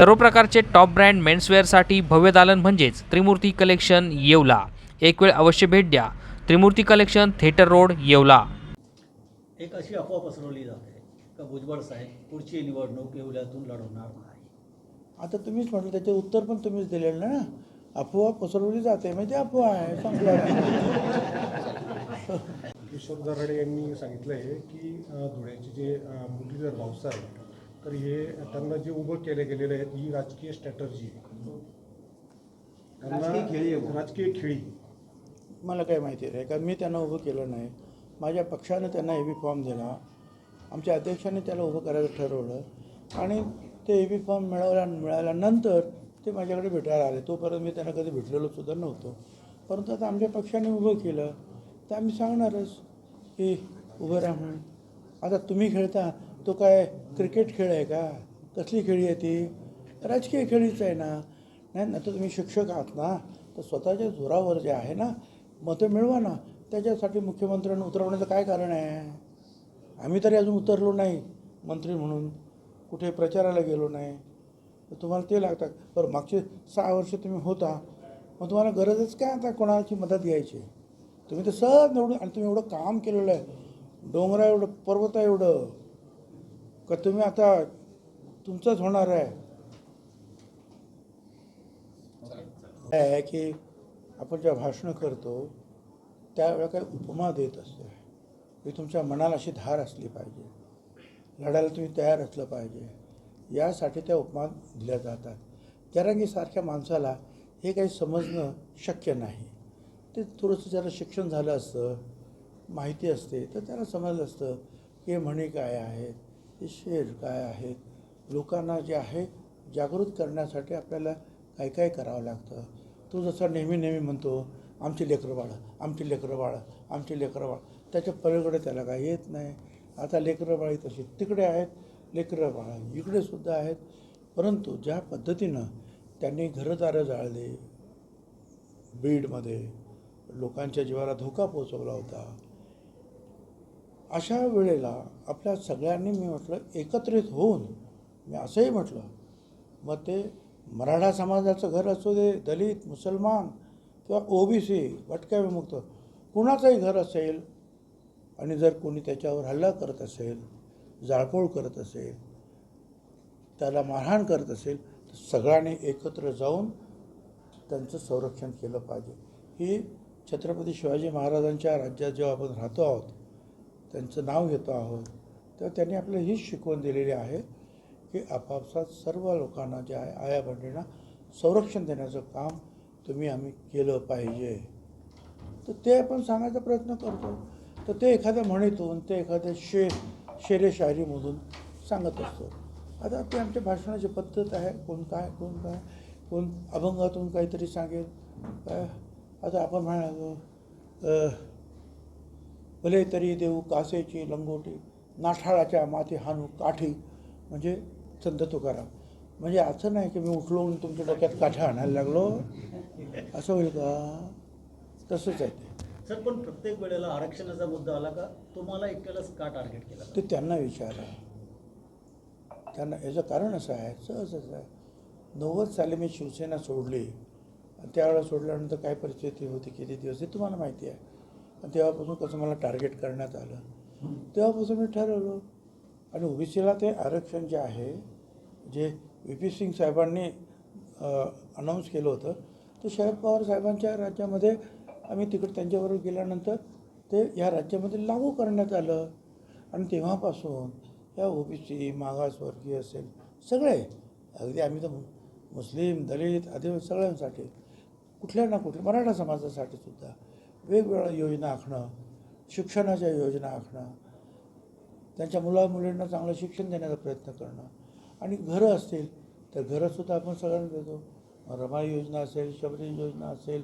सर्व प्रकारचे top brand मेन्सवेअरसाठी भव्य दालन म्हणजेच त्रिमूर्ती कलेक्शन येवला. एक वेळ अवश्य भेट द्या. Trimurti collection theatre road Yeola. एक अशी अफवा पसरवली जाते का भुजबळ साहेब पुढची निवडणूक येवल्यातून लढवणार नाही? आता तुम्हीच म्हटलं त्याचे उत्तर पण तुम्हीच दिलेलं ना? अफवा पसरवली जाते म्हणजे अफवा आहे संपलं. किशोर दराडे यांनी सांगितलं आहे की धुळ्याचे जे मुरलीधर भाऊसाहेब तर हे त्यांना जे उभं केले गेलेले आहेत ही राजकीय स्ट्रॅटर्जी. आहे त्यांना राजकीय खेळी. मला काय माहिती नाही कारण मी त्यांना उभं केलं नाही. माझ्या पक्षानं त्यांना ए बी फॉर्म दिला. आमच्या अध्यक्षाने त्याला उभं करायचं ठरवलं. आणि ते ए बी फॉर्म मिळवल्या मिळाल्यानंतर ते माझ्याकडे भेटायला आले. तोपर्यंत मी त्यांना कधी भेटलेलो सुद्धा नव्हतो. परंतु आता आमच्या पक्षाने उभं केलं. तर आम्ही सांगणारच की उभं राहा म्हणून आता तुम्ही खेळता तो काय क्रिकेट खेळ आहे का? कसली खेळी आहे ती? राजकीय खेळीच आहे ना. नाही ना तर तुम्ही शिक्षक आहात ना तर स्वतःच्या जोरावर जे आहे ना मतं मिळवा ना. त्याच्यासाठी मुख्यमंत्र्यांना उतरवण्याचं काय कारण आहे? आम्ही तरी अजून उतरलो नाही मंत्री म्हणून. कुठे प्रचाराला गेलो नाही. तर तुम्हाला ते लागतात. बरं मागचे सहा वर्ष तुम्ही होता. मग तुम्हाला गरजच काय आता कोणाची मदत घ्यायची? तुम्ही तर सहज निवडून आणि तुम्ही एवढं काम केलेलं आहे. डोंगरा एवढं पर्वत एवढं. का तुम्ही आता तुमचंच होणार आहे? आहे की आपण जेव्हा भाषणं करतो त्यावेळेला काही उपमा देत असतो. की तुमच्या मनाला अशी धार असली पाहिजे. लढायला तुम्ही तयार असलं पाहिजे. यासाठी त्या उपमा दिल्या जातात. जरांगीसारख्या माणसाला हे काही समजणं शक्य नाही. ते थोडंसं ज्याला शिक्षण झालं असतं माहिती असते तर त्याला समजलं असतं की हे म्हणी काय आहेत? हे शेर काय आहेत? लोकांना जे आहे जागृत करण्यासाठी आपल्याला काय काय करावं लागतं? तो जसा नेहमी नेहमी म्हणतो आमची लेकरं बाळं आमची लेकरं बाळं आमची लेकरं बाळं. त्याच्या पलीकडे त्याला काही येत नाही. आता लेकरं बाळी तशी तिकडे आहेत लेकरं बाळं इकडे सुद्धा आहेत. परंतु ज्या पद्धतीनं त्यांनी घरदारं जाळले बीडमध्ये लोकांच्या जीवाला धोका पोचवला होता अशा वेळेला आपल्या सगळ्यांनी मी म्हटलं एकत्रित होऊन मी असंही म्हटलं मग ते मराठा समाजाचं घर असू दे दलित मुसलमान किंवा ओबीसी भटक्या विमुक्त कुणाचंही घर असेल आणि जर कोणी त्याच्यावर हल्ला करत असेल जाळपोळ करत असेल त्याला मारहाण करत असेल तर सगळ्यांनी एकत्र जाऊन त्यांचं संरक्षण केलं पाहिजे. ही छत्रपती शिवाजी महाराजांच्या राज्यात जेव्हा आपण राहतो आहोत त्यांचं नाव घेतो आहोत. तर त्यांनी आपल्याला हीच शिकवण दिलेली आहे की आपापसात सर्व लोकांना जे आहे आया बहिणींना संरक्षण देण्याचं काम तुम्ही आम्ही केलं पाहिजे. तर ते आपण सांगायचा प्रयत्न करतो. तर ते एखाद्या म्हणीतून ते एखाद्या शे शेरे शायरीमधून सांगत असतो. आता ते आमच्या भाषणाची पद्धत आहे. कोण काय कोण काय कोण अभंगातून काहीतरी सांगेल. काय आता आपण म्हणालो भले तरी देऊ कासेची लंगोटी नाठाळाच्या माती हानू काठी म्हणजे संत तुकाराम. म्हणजे असं नाही की मी उठलो आणि तुमच्या डोक्यात काठ्या आणायला लागलो. असं होईल का? तसंच आहे ते. सर पण प्रत्येक वेळेला आरक्षणाचा मुद्दा आला का? तुम्हाला एकट्यालाच का टार्गेट केला? ते त्यांना विचारा. त्यांना याचं कारण असं आहे सहजच आहे. नव्वद साली मी शिवसेना सोडली. आणि त्यावेळेला सोडल्यानंतर काय परिस्थिती होती किती दिवस हे तुम्हाला माहिती आहे. तेव्हापासून कसं मला टार्गेट करण्यात आलं. तेव्हापासून मी ठरवलं. आणि ओबीसीला ते आरक्षण जे आहे जे व्ही पी सिंग साहेबांनी अनाऊन्स केलं होतं ते शरद पवार साहेबांच्या राज्यामध्ये आम्ही तिकडे त्यांच्याबरोबर गेल्यानंतर ते या राज्यामध्ये लागू करण्यात आलं. आणि तेव्हापासून या ओबीसी मागासवर्गीय असेल सगळे अगदी आम्ही तर मुस्लिम दलित आदिवासी सगळ्यांसाठी कुठल्या ना कुठल्या मराठा समाजासाठी सुद्धा वेगवेगळ्या योजना आखणं शिक्षणाच्या योजना आखणं त्यांच्या मुला मुलींना चांगलं शिक्षण देण्याचा प्रयत्न करणं. आणि घरं असतील तर घरंसुद्धा आपण सगळ्यांना देतो. रमाई योजना असेल शबरी योजना असेल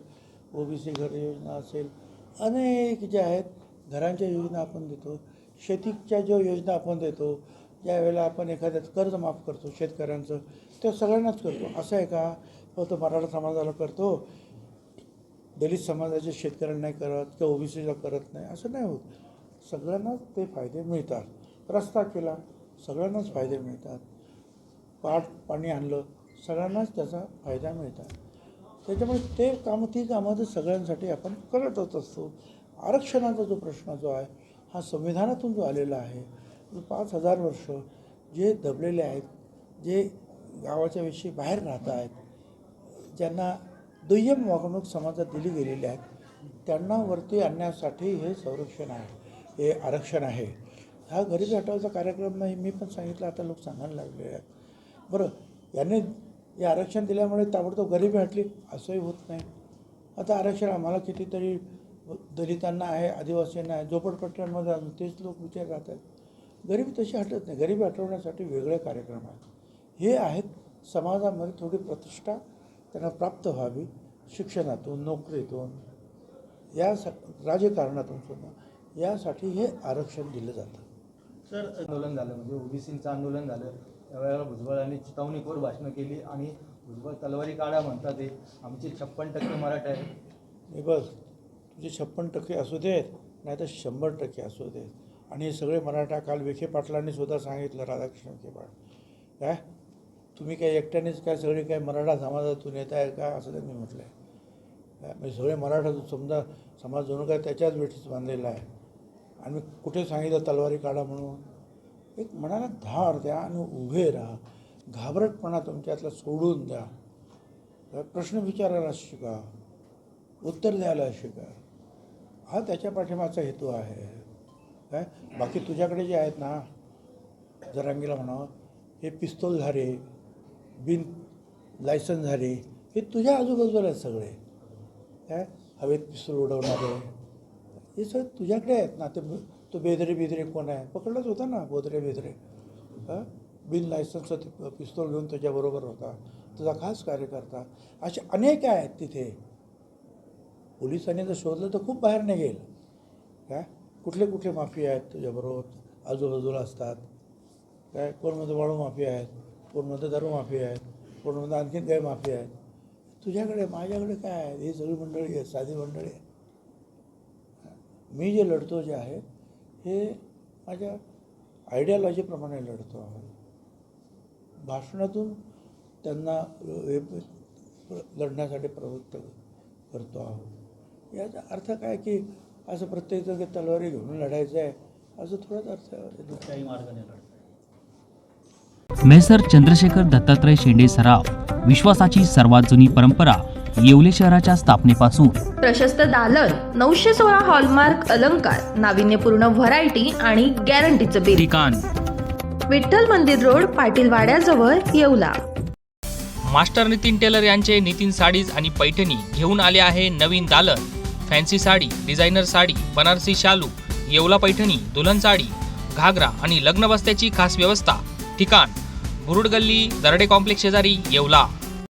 ओ बी सी घर योजना असेल अनेक ज्या आहेत घरांच्या योजना आपण देतो. शेतीच्या ज्या योजना आपण देतो ज्या वेळेला आपण एखाद्याचं कर्ज माफ करतो शेतकऱ्यांचं ते सगळ्यांनाच करतो. असं आहे का? फक्त मराठा समाजाला करतो? दलित समाजाच्या शेतकऱ्यांना नाही करत किंवा ओबीसीला करत नाही असं नाही होत. सगळ्यांनाच ते फायदे मिळतात. रस्ता केला सगळ्यांनाच फायदे मिळतात. पाट पाणी आणलं सगळ्यांनाच त्याचा फायदा मिळतात. त्याच्यामुळे ते कामं ती कामं तर सगळ्यांसाठी आपण करतच असतो. आरक्षणाचा जो प्रश्न जो आहे हा संविधानातून जो आलेला आहे पाच हजार वर्ष जे दबलेले आहेत जे गावाच्या विषयी बाहेर राहत आहेत ज्यांना दुय्यम वागणूक समाजात दिली गेलेली आहे त्यांना वरती आणण्यासाठी हे संरक्षण आहे. हे आरक्षण आहे. हा गरिबी हटवायचा कार्यक्रम नाही मी पण सांगितलं आता लोक सांगायला लागले आहेत. बरं यांनी हे आरक्षण दिल्यामुळे ताबडतोब गरिबी हटली असंही होत नाही. आता आरक्षण आम्हाला कितीतरी दलितांना आहे आदिवासींना आहे झोपडपट्ट्यांमध्ये अजून तेच लोक विचार राहत आहेत. गरिबी तशी हटत नाही. गरिबी हटवण्यासाठी वेगळे कार्यक्रम आहेत. हे आहेत समाजामध्ये थोडी प्रतिष्ठा त्यांना प्राप्त व्हावी शिक्षणातून नोकरीतून या स राजकारणातून सुद्धा. यासाठी हे आरक्षण दिलं जातं. सर आंदोलन झालं म्हणजे ओबीसीचं आंदोलन झालं. त्यावेळेला भुजबळांनी चितवणीखोर भाषणं केली आणि भुजबळ तलवारी काढा म्हणतात ते आमचे छप्पन टक्के मराठा आहे हे बस तुझे छप्पन टक्के असू देत नाही तर शंभर टक्के असू देत. आणि हे सगळे मराठा काल विखे पाटलांनी सुद्धा सांगितलं राधाकृष्ण विखे पाटील. काय तुम्ही काय एकट्यानेच काय सगळे काय मराठा समाजातून येत आहे का असं त्यांनी म्हटलं आहे म्हणजे सगळे मराठा समजा समाज जणू काय त्याच्याच वेळीच बांधलेला आहे. आणि कुठे सांगितलं तलवारी काढा म्हणून? एक मनाला धार द्या आणि उभे राहा. घाबरटपणा तुमच्यातला सोडून द्या. प्रश्न विचारायला शिका. उत्तर द्यायला शिका. हा त्याच्या पाठिंबाचा हेतू आहे. काय? बाकी तुझ्याकडे जे आहेत ना जरांगीला म्हणावं हे पिस्तोलधारे बिन लायसन झाले हे तुझ्या आजूबाजूला आहेत सगळे. काय हवेत पिस्तूल उडवणारे. हे सगळे तुझ्याकडे आहेत. ना ते तो बेदरे बिदरे कोण आहे? पकडलाच होता ना बोदरे बेदरे. हां? बिन लायसन्सचा ते पिस्तूल घेऊन तुझ्याबरोबर होता. तुझा खास कार्यकर्ता. असे अनेक आहेत तिथे. पोलिसांनी जर शोधलं तर खूप बाहेर निघेल. काय कुठले कुठले माफिया आहेत तुझ्याबरोबर? आजूबाजूला असतात. काय कोण म्हणतं वाळू माफिया आहेत? कोण म्हणतं आहेत कोण आणखीन काही माफिया आहेत तुझ्याकडे माझ्याकडे काय आहे? ही सगळी मंडळी आहे साधी मंडळी आहे मी जे लढतो जे आहे हे माझ्या आयडियॉलॉजीप्रमाणे लढतो आहोत. भाषणातून त्यांना लढण्यासाठी प्रवृत्त करतो आहोत. याचा अर्थ काय की असं प्रत्येकजण तलवारी घेऊन लढायचं आहे असं थोडाच अर्थ आहे. मार्गाने लढतो. मेसर चंद्रशेखर दत्तात्रय शेंडे सराव विश्वासाची सर्वात जुनी परंपरा येवले शहराच्या स्थापनेपासून. प्रशस्त दालन नऊशे सोळा हॉलमार्क अलंकार नाविन्यपूर्ण व्हरायटी आणि गॅरंटीचं बिल ठिकाण. विठ्ठल मंदिर रोड पाटील वाड्याजवळ येवला. मास्टर नितीन टेलर यांचे नितीन साडीज आणि पैठणी घेऊन आले आहे नवीन दालन. फॅन्सी साडी डिझायनर साडी बनारसी शालू येवला पैठणी दुल्हन साडी घागरा आणि लग्न बस्त्याची खास व्यवस्था. ठिकाण. मुरुड गल्ली दरडे कॉम्प्लेक्स शेजारी येवला.